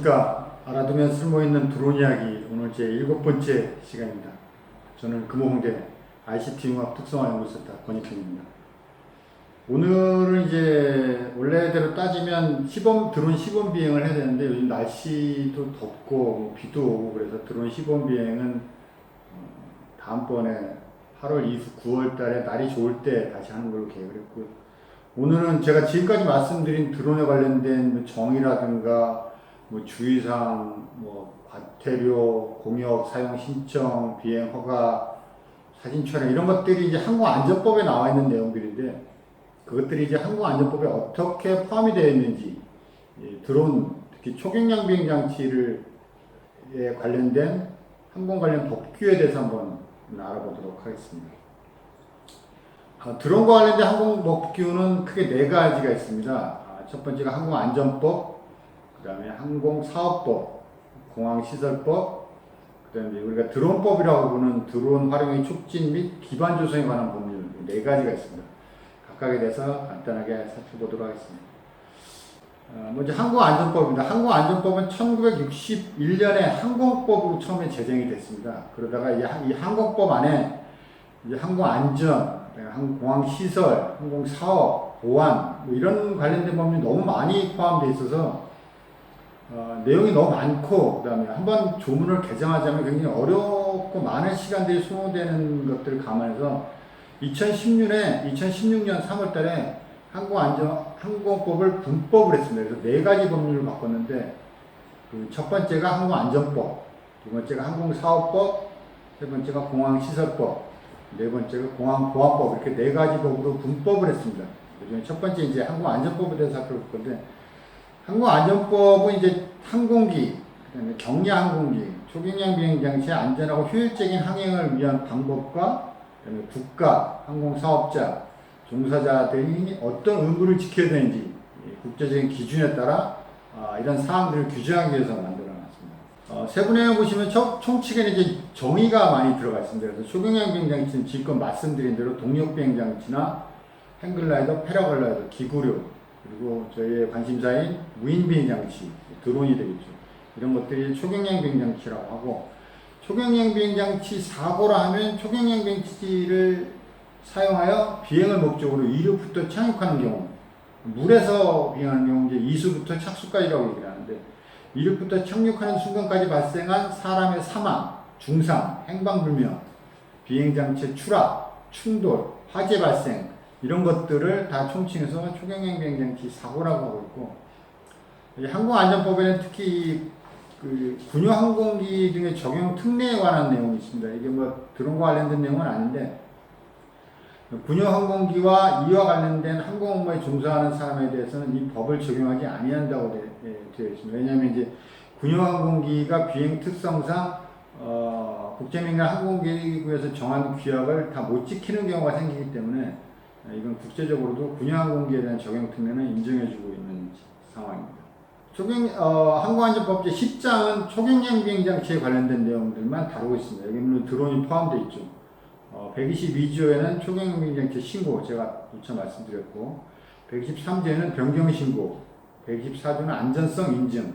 안녕하십니까. 알아두면 쓸모있는 드론 이야기 오늘 제 일곱 번째 시간입니다. 저는 금호홍대 ICT융합 특성화연구센터 권익현입니다. 오늘은 이제 원래대로 따지면 시범 드론 시범 비행을 해야 되는데 요즘 날씨도 덥고 뭐 비도 오고 그래서 드론 시범 비행은 어, 다음번에 8월 20, 9월 달에 날이 좋을 때 다시 하는 걸로 계획을 했고요. 오늘은 제가 지금까지 말씀드린 드론에 관련된 뭐 정의라든가 뭐 주의사항, 뭐 과태료, 공역 사용 신청, 비행 허가, 사진 촬영 이런 것들이 이제 항공안전법에 나와 있는 내용들인데 그것들이 이제 항공안전법에 어떻게 포함이 되어 있는지 이 드론 특히 초경량 비행 장치를 에 관련된 항공 관련 법규에 대해서 한번 알아보도록 하겠습니다. 아, 드론과 관련된 항공 법규는 크게 네 가지가 있습니다. 아, 첫 번째가 항공안전법, 그 다음에 항공사업법, 공항시설법, 그 다음에 우리가 드론법이라고 부르는 드론 활용의 촉진 및 기반 조성에 관한 법률 네 가지가 있습니다. 각각에 대해서 간단하게 살펴보도록 하겠습니다. 어, 먼저 항공안전법입니다. 항공안전법은 1961년에 항공법으로 처음에 제정이 됐습니다. 그러다가 이, 항공법 안에 이제 항공안전, 항공항시설, 항공사업, 보안 뭐 이런 관련된 법률이 너무 많이 포함되어 있어서 어, 내용이 너무 많고 그다음에 한번 조문을 개정하자면 굉장히 어렵고 많은 시간들이 소모되는 것들을 감안해서 2016년에 2016년 3월달에 항공안전 항공법을 분법을 했습니다. 그래서 네 가지 법률을 바꿨는데 그 첫 번째가 항공안전법, 두 번째가 항공사업법, 세 번째가 공항시설법, 네 번째가 공항보안법 이렇게 네 가지 법으로 분법을 했습니다. 그중에 첫 번째 이제 항공안전법에 대해서 살펴볼 건데 항공안전법은 이제 항공기, 그다음에 경량 항공기, 초경량 비행 장치의 안전하고 효율적인 항행을 위한 방법과 그다음에 국가, 항공사업자, 종사자들이 어떤 의무를 지켜야 되는지 이 국제적인 기준에 따라 아, 이런 사항들을 규정하기 위해서 만들어놨습니다. 어, 세부 내용 보시면 총- 총칙에는 이제 정의가 많이 들어가 있습니다. 그래서 초경량 비행 장치는 지금 말씀드린 대로 동력 비행 장치나 행글라이더, 패러글라이더, 기구류 그리고 저희의 관심사인 무인 비행 장치, 드론이 되겠죠. 이런 것들이 초경량 비행 장치라고 하고 초경량 비행 장치 사고라 하면 초경량 비행 장치를 사용하여 비행을 목적으로 이륙부터 착륙하는 경우 물에서 비행하는 경우 이제 이수부터 착수까지라고 얘기를 하는데 이륙부터 착륙하는 순간까지 발생한 사람의 사망, 중상, 행방불명, 비행장치 추락, 충돌, 화재 발생 이런 것들을 다 총칭해서 초경량 비행장치 사고라고 하고 있고 이 항공안전법에는 특히 그 군용 항공기 등의 적용 특례에 관한 내용이 있습니다. 이게 뭐 드론과 관련된 내용은 아닌데 군용 항공기와 이와 관련된 항공 업무에 종사하는 사람에 대해서는 이 법을 적용하지 아니한다고 되, 예, 되어 있습니다. 왜냐하면 이제 군용 항공기가 비행 특성상 어, 국제민간 항공기구에서 정한 규약을 다 못 지키는 경우가 생기기 때문에 예, 이건 국제적으로도 군용 항공기에 대한 적용 특례는 인정해주고 있는 상황입니다. 초경 어, 항공안전법 제 10장은 초경량 비행 장치에 관련된 내용들만 다루고 있습니다. 여기 물론 드론이 포함되어 있죠. 어, 122조에는 초경량 비행 장치 신고 제가 누차 말씀드렸고 123조에는 변경 신고, 124조는 안전성 인증,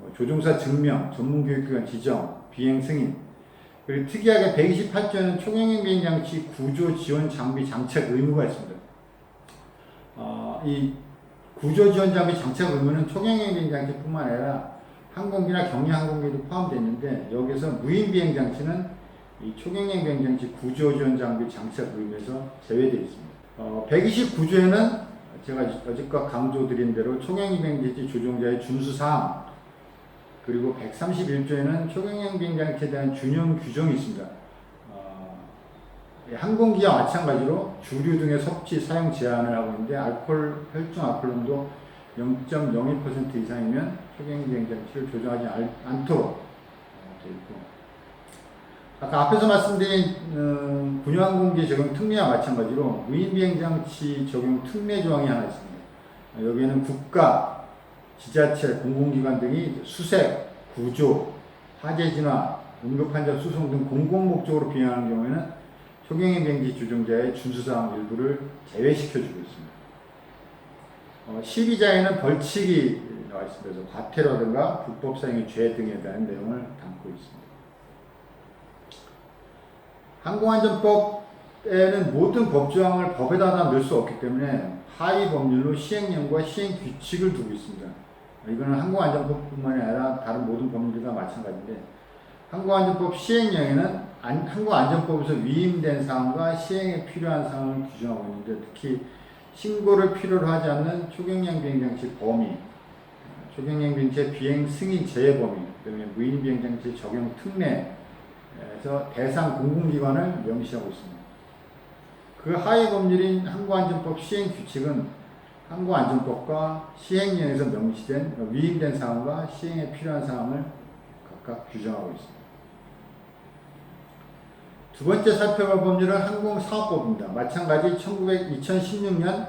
어, 조종사 증명, 전문교육기관 지정, 비행 승인. 그리고 특이하게 128조에는 초경량 비행 장치 구조 지원 장비 장착 의무가 있습니다. 어, 이 구조 지원 장비 장착 의무는 초경량 비행 장치뿐만 아니라 항공기나 경량 항공기도 포함되어 있는데 여기서 무인 비행 장치는 이 초경량 비행 장치 구조 지원 장비 장착 의무에서 제외되어 있습니다. 어, 129조에는 제가 여지껏 강조드린 대로 초경량 비행 장치 조종자의 준수 사항 그리고 131조에는 초경량 비행 장치에 대한 준용 규정이 있습니다. 어, 이 항공기와 마찬가지로 주류 등의 섭취 사용 제한을 하고 있는데 알코올 혈중 알코올농도 0.01% 이상이면 초경 비행 장치를 조정하지 않- 않도록 어, 되어 있고 아까 앞에서 말씀드린 어, 군용항공기 적용 특례와 마찬가지로 무인 비행 장치 적용 특례 조항이 하나 있습니다. 어, 여기에는 국가, 지자체, 공공기관 등이 수색, 구조, 화재 진화, 응급환자 수송 등 공공 목적으로 비행하는 경우에는 초경행 비행지 조종자의 준수사항 일부를 제외시켜주고 있습니다. 어, 12자에는 벌칙이 나와 있습니다. 그래서 과태료든가 불법 사용의 죄 등에 대한 내용을 담고 있습니다. 항공안전법에는 모든 법조항을 법에다 다 넣을 수 없기 때문에 하위 법률로 시행령과 시행 규칙을 두고 있습니다. 이거는 항공안전법뿐만이 아니라 다른 모든 법률과 마찬가지인데 항공안전법 시행령에는 안- 항공안전법에서 위임된 사항과 시행에 필요한 사항을 규정하고 있는데 특히 신고를 필요로 하지 않는 초경량 비행장치 범위, 초경량 비행체 비행 승인 제외 범위, 그다음에 무인 비행장치 적용 특례에서 대상 공공기관을 명시하고 있습니다. 그 하위 법률인 항공안전법 시행 규칙은 항공안전법과 시행령에서 명시된 위임된 사항과 시행에 필요한 사항을 각각 규정하고 있습니다. 두 번째 살펴볼 법률은 항공사업법입니다. 마찬가지 1900, 2016년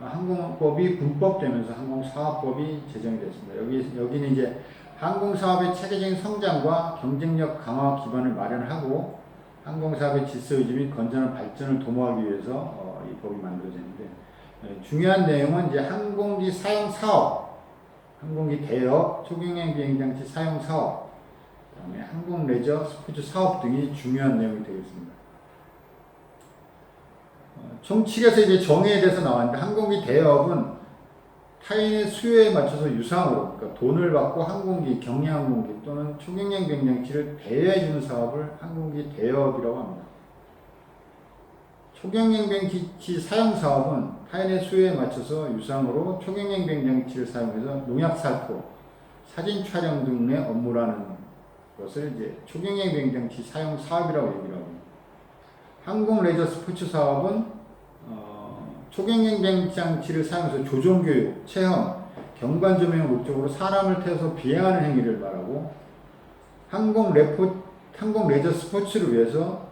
항공법이 군법되면서 항공사업법이 제정이 됐습니다. 여기, 여기는 이제 항공사업의 체계적인 성장과 경쟁력 강화 기반을 마련하고 항공사업의 질서 유지 및 건전한 발전을 도모하기 위해서 어, 이 법이 만들어졌는데 예, 중요한 내용은 이제 항공기 사용 사업, 항공기 대여, 초경량 비행장치 사용 사업, 그다음에 항공 레저 스포츠 사업 등이 중요한 내용이 되겠습니다. 어, 총칙에서 이제 정의에 대해서 나왔는데 항공기 대여업은 타인의 수요에 맞춰서 유상으로 그러니까 돈을 받고 항공기, 경량항공기 또는 초경량 비행장치를 대여해 주는 사업을 항공기 대여업이라고 합니다. 초경량 비행장치 사용 사업은 타인의 수요에 맞춰서 유상으로 초경량 비행장치를 사용해서 농약 살포, 사진 촬영 등의 업무라는 것을 이제 초경량 비행장치 사용 사업이라고 얘기를 하고 항공 레저 스포츠 사업은 어, 초경량 비행장치를 사용해서 조종 교육, 체험, 경관 조명의 목적으로 사람을 태워서 비행하는 행위를 말하고 항공 레포 항공 레저 스포츠를 위해서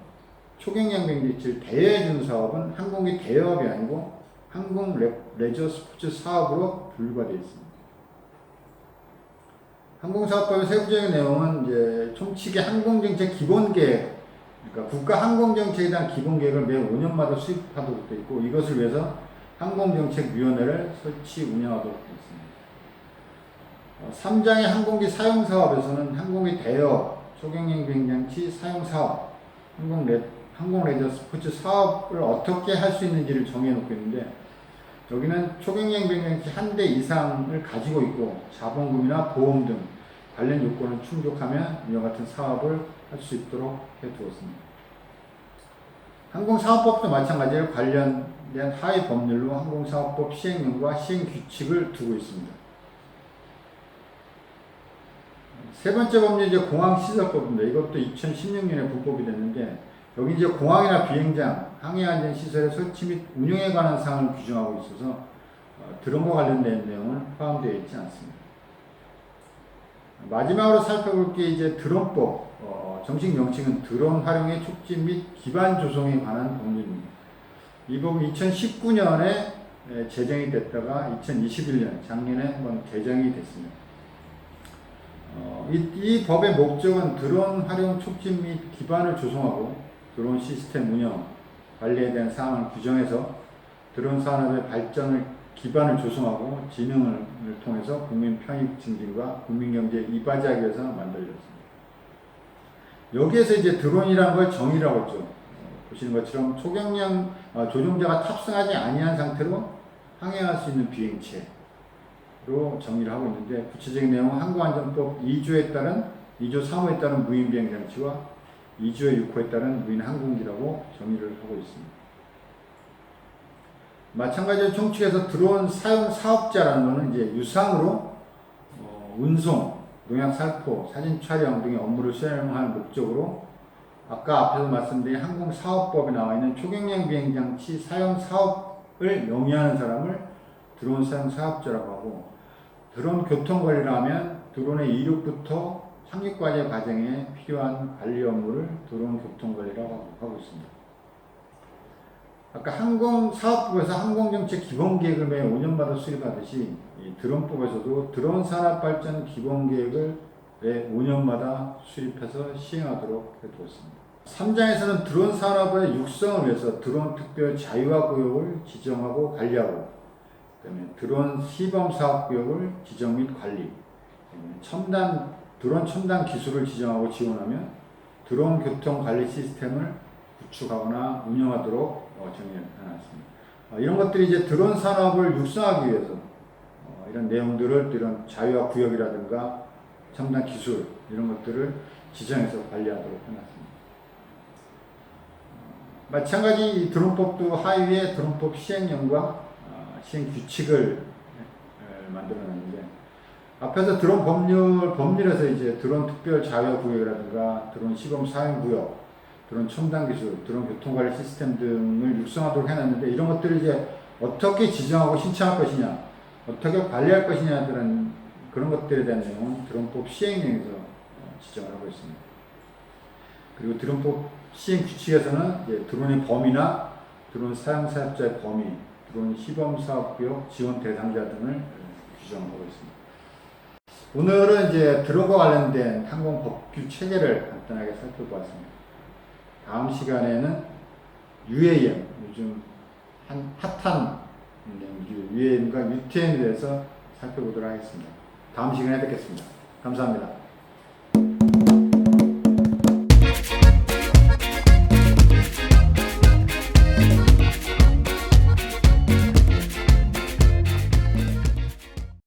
초경량 비행장치를 대여해 주는 사업은 항공기 대여업이 아니고 항공 레, 레저 스포츠 사업으로 분류가 되어 있습니다. 항공사업법의 세부적인 내용은 이제 총칙의 항공정책 기본계획, 그러니까 국가 항공정책에 대한 기본계획을 매 5년마다 수립하도록 되어 있고 이것을 위해서 항공정책위원회를 설치 운영하도록 되어 있습니다. 3장의 항공기 사용 사업에서는 항공기 대여, 초경량 비행장치 사용 사업, 항공 레, 항공 레저 스포츠 사업을 어떻게 할 수 있는지를 정해 놓고 있는데 여기는 초경량 비행장치 한 대 이상을 가지고 있고 자본금이나 보험 등 관련 요건을 충족하면 이와 같은 사업을 할 수 있도록 해 두었습니다. 항공사업법도 마찬가지로 관련된 하위 법률로 항공사업법 시행령과 시행규칙을 두고 있습니다. 세 번째 법률이 공항시설법입니다. 이것도 2016년에 불법이 됐는데 여기 이제 공항이나 비행장, 항해안전시설의 설치 및 운영에 관한 사항을 규정하고 있어서 어, 드론과 관련된 내용은 포함되어 있지 않습니다. 마지막으로 살펴볼 게 이제 드론법, 어, 정식 명칭은 드론 활용의 촉진 및 기반 조성에 관한 법률입니다. 이 법은 2019년에 제정이 됐다가 2021년 작년에 한번 개정이 됐습니다. 어, 이, 이 법의 목적은 드론 활용 촉진 및 기반을 조성하고 드론 시스템 운영, 관리에 대한 사항을 규정해서 드론 산업의 발전을 기반을 조성하고 진흥을 통해서 국민 편익 증진과 국민 경제에 이바지하기 위해서 만들어졌습니다. 여기에서 이제 드론이라는 걸 정의라고 했죠. 어, 보시는 것처럼 초경량 어, 조종자가 탑승하지 아니한 상태로 항해할 수 있는 비행체로 정의를 하고 있는데 구체적인 내용은 항공안전법 2조에 따른 2조 3호에 따른 무인 비행 장치와 2조의 6호에 따른 무인 항공기라고 정의를 하고 있습니다. 마찬가지로 총칙에서 드론 사용 사업자라는 것은 이제 유상으로 어, 운송, 농약 살포, 사진 촬영 등의 업무를 수행하는 목적으로 아까 앞에서 말씀드린 항공사업법에 나와 있는 초경량 비행장치 사용 사업을 명의하는 사람을 드론 사용 사업자라고 하고 드론 교통 관리를 하면 드론의 이륙부터 상륙까지 과정에 필요한 관리 업무를 드론 교통 관리라고 하고 있습니다. 아까 항공 사업부에서 항공정책 기본계획을 매 5년마다 수립하듯이 이 드론법에서도 드론 산업 발전 기본계획을 매 5년마다 수립해서 시행하도록 해두었습니다. 3장에서는 드론 산업의 육성을 위해서 드론 특별 자유화 구역을 지정하고 관리하고 그다음에 드론 시범 사업 구역을 지정 및 관리, 첨단 드론 첨단 기술을 지정하고 지원하면 드론 교통 관리 시스템을 구축하거나 운영하도록 어, 정해놨습니다. 어, 이런 것들이 이제 드론 산업을 육성하기 위해서 어, 이런 내용들을 또 이런 자유화 구역이라든가 첨단 기술 이런 것들을 지정해서 관리하도록 해놨습니다. 어, 마찬가지 이 드론법도 하위에 드론법 시행령과 어, 시행 규칙을 에, 만들어놨는데 앞에서 드론 법률 법률에서 이제 드론 특별 자유화 구역이라든가 드론 시범 사용 구역, 드론 첨단 기술, 드론 교통 관리 시스템 등을 육성하도록 해놨는데 이런 것들을 이제 어떻게 지정하고 신청할 것이냐, 어떻게 관리할 것이냐 그런 그런 것들에 대한 내용은 드론법 시행령에서 어, 지정을 하고 있습니다. 그리고 드론법 시행 규칙에서는 이제 드론의 범위나 드론 사용 사업자의 범위, 드론 시범 사업 구역 지원 대상자 등을 어, 규정하고 있습니다. 오늘은 이제 드론과 관련된 항공 법규 체계를 간단하게 살펴보았습니다. 다음 시간에는 UAM, 요즘 한 핫한 UAM과 UTM에 대해서 살펴보도록 하겠습니다. 다음 시간에 뵙겠습니다. 감사합니다.